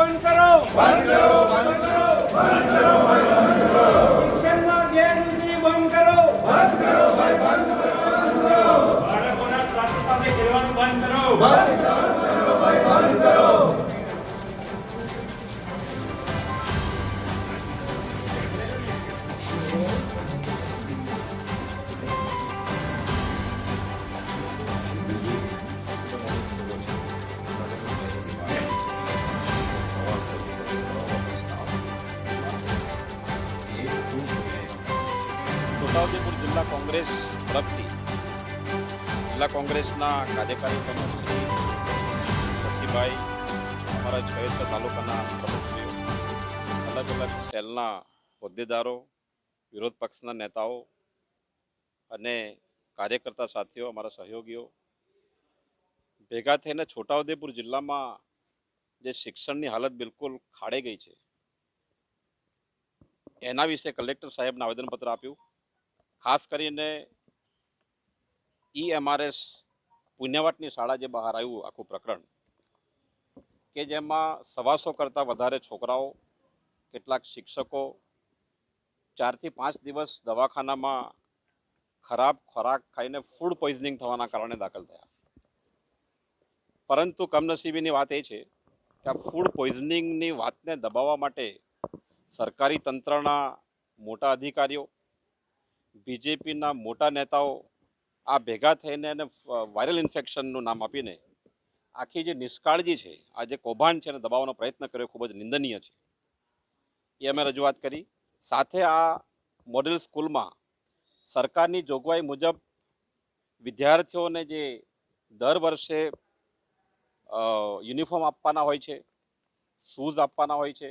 બંધ કરો બંધ કરો બંધ છોટાઉદેપુર જિલ્લા કોંગ્રેસ તરફથી જિલ્લા કોંગ્રેસના કાર્યકારી પ્રમુખ શ્રી શશીભાઈ અમારા છયોતર તાલુકાના પ્રમુખશ્રીઓ અલગ અલગ સેલના હોદ્દેદારો, વિરોધ પક્ષના નેતાઓ અને કાર્યકર્તા સાથીઓ, અમારા સહયોગીઓ. ભેગા થઈને છોટાઉદેપુર જિલ્લામાં જે શિક્ષણની હાલત બિલકુલ ખાડે ગઈ છે, એના વિશે કલેક્ટર સાહેબને આવેદનપત્ર આપ્યું. ખાસ કરીને ઈએમઆરએસ પુણ્યવાટની શાળા જે બહાર આવ્યું, આખું પ્રકરણ, કે જેમાં સવાસો કરતાં વધારે છોકરાઓ, કેટલાક શિક્ષકો ચારથી પાંચ દિવસ દવાખાનામાં ખરાબ ખોરાક ખાઈને ફૂડ પોઈઝનિંગ થવાના કારણે દાખલ થયા. પરંતુ કમનસીબીની વાત એ છે કે આ ફૂડ પોઈઝનિંગની વાતને દબાવવા માટે સરકારી તંત્રના મોટા અધિકારીઓ બીજેપીના મોટા નેતાઓ આ ભેગા થઈને એને વાયરલ ઇન્ફેક્શનનું નામ આપીને આખી જે નિષ્કાળજી છે, આ જે કૌભાંડ છે એને દબાવવાનો પ્રયત્ન કર્યો ખૂબ જ નિંદનીય છે. એ અમે રજૂઆત કરી. સાથે આ મોડેલ સ્કૂલમાં સરકારની જોગવાઈ મુજબ વિદ્યાર્થીઓને જે દર વર્ષે યુનિફોર્મ આપવાના હોય છે, શૂઝ આપવાના હોય છે,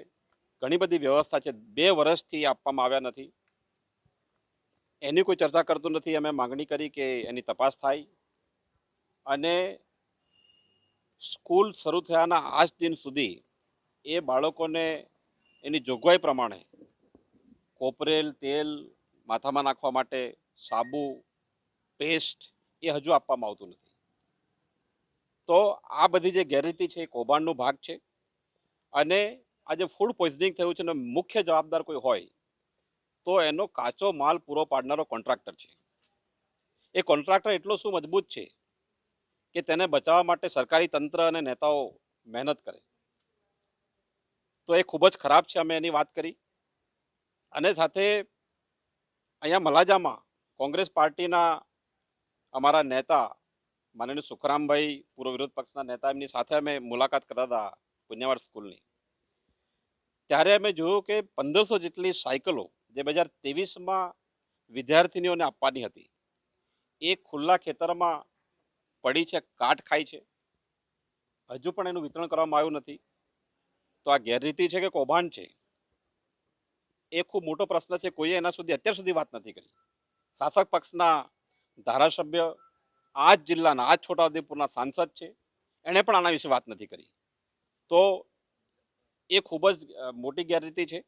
ઘણી બધી વ્યવસ્થા છે. બે વર્ષથી આપવામાં આવ્યા નથી. એની કોઈ ચર્ચા કરતું નથી. અમે માગણી કરી કે એની તપાસ થાય. અને સ્કૂલ શરૂ થયાના આજ દિન સુધી એ બાળકોને એની જોગવાઈ પ્રમાણે કોપરેલ, તેલ માથામાં નાખવા માટે સાબુ, પેસ્ટ એ હજુ આપવામાં આવતું નથી. તો આ બધી જે ગેરરીતિ છે એ કૌભાંડનો ભાગ છે. અને આ જે ફૂડ પોઈઝનિંગ થયું છે એનો મુખ્ય જવાબદાર કોઈ હોય તો એનો કાચો માલ પૂરો પાડનારો કોન્ટ્રાક્ટર છે. એ કોન્ટ્રાક્ટર એટલો શું મજબૂત છે કે તેને બચાવવા માટે સરકારી તંત્ર અને નેતાઓ મહેનત કરે. તો એ ખૂબ જ ખરાબ છે, અમે એની વાત કરી. અને સાથે અહીંયા મલાજામાં કોંગ્રેસ પાર્ટીના અમારા નેતા માનનીય સુખરામભાઈ પૂર્વ વિરોધ પક્ષના નેતા એમની સાથે અમે મુલાકાત કરતા હતા પુણ્યવાડ સ્કૂલની. ત્યારે અમે જોયું કે પંદરસો જેટલી સાયકલો જે બે હજાર ત્રેવીસમાં વિદ્યાર્થીનીઓને આપવાની હતી. એ ખુલ્લા ખેતરમાં પડી છે, કાટ ખાય છે. હજુ પણ એનું વિતરણ કરવામાં આવ્યું નથી. તો આ ગેરરીતિ છે કે કૌભાંડ છે? એ ખૂબ મોટો પ્રશ્ન છે. કોઈએ એના સુધી અત્યાર સુધી વાત નથી કરી. શાસક પક્ષના ધારાસભ્ય આ જ જિલ્લાના, આ જ છોટાઉદેપુરના સાંસદ છે. એણે પણ આના વિશે વાત નથી કરી. તો એ ખૂબ જ મોટી ગેરરીતિ છે.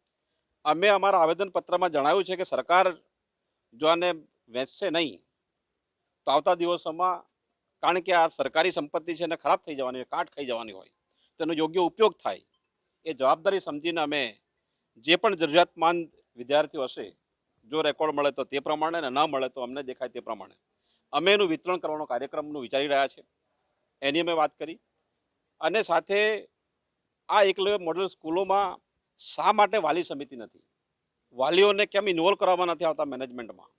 અમે અમારા આવેદનપત્રમાં જણાવ્યું છે કે સરકાર જો આને વેચશે નહીં, તો આવતા દિવસોમાં કારણ કે આ સરકારી સંપત્તિ છે એને ખરાબ થઈ જવાની હોય, કાટ ખાઈ જવાની હોય તેનો યોગ્ય ઉપયોગ થાય. એ જવાબદારી સમજીને અમે જે પણ જરૂરિયાતમંદ વિદ્યાર્થીઓ હશે, જો રેકોર્ડ મળે તો તે પ્રમાણે ને ન મળે તો અમને દેખાય તે પ્રમાણે. અમે એનું વિતરણ કરવાનો કાર્યક્રમનું વિચારી રહ્યા છે. એની અમે વાત કરી. અને સાથે આ એકલવ્ય મોડલ સ્કૂલોમાં શા માટે વાલી સમિતિ નથી? વાલીઓને કેમ ઇન્વોલ્વ કરવામાં નથી આવતા મેનેજમેન્ટમાં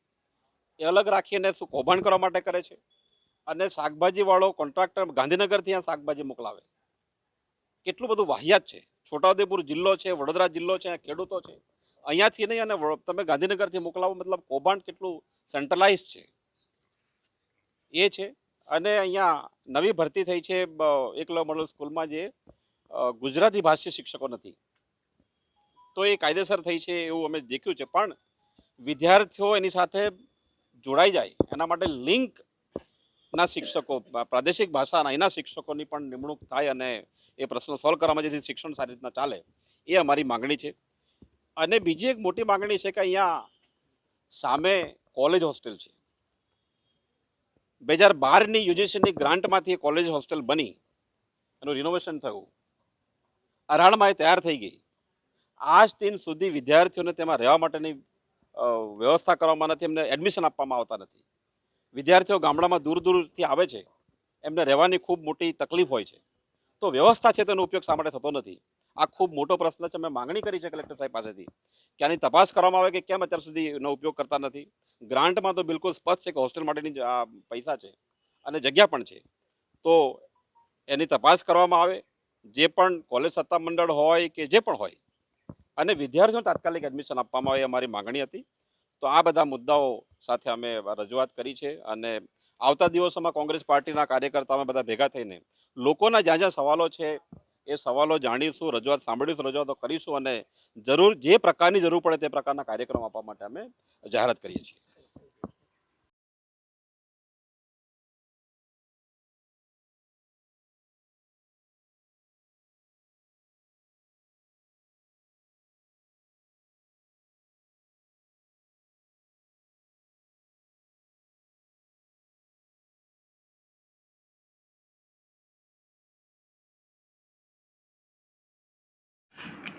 એ અલગ રાખીને શું કૌભાંડ કરવા માટે કરે છે? અને શાકભાજીવાળો કોન્ટ્રાક્ટર ગાંધીનગરથી અહીંયા શાકભાજી મોકલાવે. કેટલું બધું વાહિયાત છે. છોટાઉદેપુર જિલ્લો છે, વડોદરા જિલ્લો છે અહીંયા ખેડૂતો છે. અહીંયાથી નહીં અને તમે ગાંધીનગરથી મોકલાવો, મતલબ કૌભાંડ કેટલું સેન્ટ્રલાઇઝ છે? એ છે. અને અહીંયા નવી ભરતી થઈ છે એકલો મળેલ સ્કૂલમાં જે ગુજરાતી ભાષી શિક્ષકો નથી. તો એ કાયદેસર થઈ છે એવું અમે દેખ્યું છે. પણ વિદ્યાર્થીઓ એની સાથે જોડાઈ જાય, એના માટે લિંક શિક્ષકો પ્રાદેશિક ભાષાના એના શિક્ષકોની પણ નિમણૂક થાય અને એ પ્રશ્નો સોલ્વ કરવામાં જેથી શિક્ષણ સારી રીતના ચાલે, એ અમારી માંગણી છે. અને બીજી એક મોટી માંગણી છે કે અહીંયા સામે કોલેજ હોસ્ટેલ છે. બે હજાર બારની યુજીસીની ગ્રાન્ટમાંથી કોલેજ હોસ્ટેલ બની, એનું રિનોવેશન થયું. અરાણમાં એ તૈયાર થઈ ગઈ. આજ દિન સુધી વિદ્યાર્થીઓને તેમાં રહેવા માટેની વ્યવસ્થા કરવામાં નથી, એમને એડમિશન આપવામાં આવતા નથી. વિદ્યાર્થીઓ ગામડામાં દૂર દૂરથી આવે છે. એમને રહેવાની ખૂબ મોટી તકલીફ હોય છે. તો વ્યવસ્થા છે તેનો ઉપયોગ શા માટે થતો નથી? આ ખૂબ મોટો પ્રશ્ન છે, મેં માંગણી કરી છે કલેક્ટર સાહેબ પાસેથી. કે આની તપાસ કરવામાં આવે કે કેમ અત્યાર સુધી એનો ઉપયોગ કરતા નથી? ગ્રાન્ટમાં તો બિલકુલ સ્પષ્ટ છે કે હોસ્ટેલ માટેની આ પૈસા છે અને જગ્યા પણ છે. તો એની તપાસ કરવામાં આવે. જે પણ કોલેજ સત્તા મંડળ હોય કે જે પણ હોય અને વિદ્યાર્થીઓને તાત્કાલિક એડમિશન આપવામાં આવે અમારી માંગણી હતી. તો આ બધા મુદ્દાઓ સાથે અમે રજૂઆત કરી છે અને આવતા દિવસોમાં કોંગ્રેસ પાર્ટીના કાર્યકર્તાઓ બધા ભેગા થઈને લોકોના જ્યાં જ્યાં સવાલો છે એ સવાલો જાણીશું, રજૂઆત સાંભળીશું, રજૂઆતો કરીશું અને જરૂર જે પ્રકારની જરૂર પડે તે પ્રકારના કાર્યક્રમ આપવા માટે અમે જાહેરાત કરીએ છીએ.